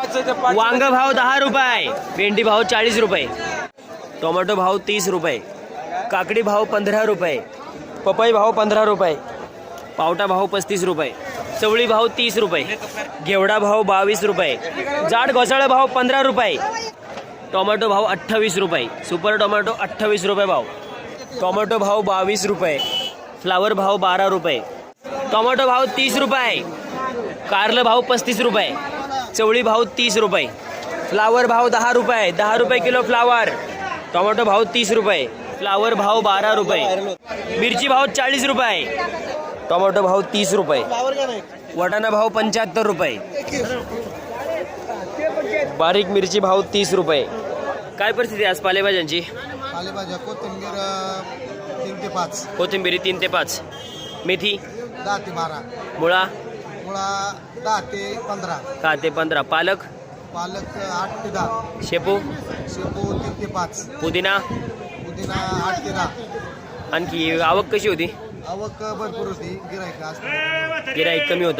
वांग भाव दहा रुपये भेंडी भाव चाळीस रुपये टोमॅटो भाव तीस रुपये काकडी भाव पंधरा रुपये पपई भाव पंधरा रुपये. पावटा भाव पस्तीस रुपये चवळी भाव तीस रुपये घेवडा भाव बावीस रुपये जाड घोसाळा भाव पंधरा रुपये टोमॅटो भाव अठ्ठावीस रुपये सुपर टोमॅटो अठ्ठावीस रुपये भाव टोमॅटो भाव बावीस रुपये फ्लावर भाव बारा रुपये टोमॅटो भाव तीस रुपये कारलं भाव पस्तीस रुपये चवळी भाव तीस रुपये. फ्लावर भाव दहा रुपये. दहा रुपये किलो फ्लावर. टोमॅटो भाव तीस रुपये. फ्लावर भाव बारा रुपये. मिरची भाव चाळीस रुपये. टोमॅटो भाव तीस रुपये. वटाणा भाव पंच्याहत्तर रुपये. बारीक मिरची भाव तीस रुपये. काय परिस्थिती आहे आज पालेभाज्यांची? पालेभाज्या कोथिंबीर तीन ते पाच. कोथिंबिरी तीन ते पाच. मेथी? दहा ते बारा. मुळा? मुळा दहा ते पंधरा. दहा ते पंधरा. पालक? पालक आठ ते दहा. शेपू? शेपू तीन ते पाच. पुदिना? पुदिना आठ ते दहा. आणखी आवक कशी होती? आवक भरपूर होती. गिरायक असतात गिराईक कमी होतं.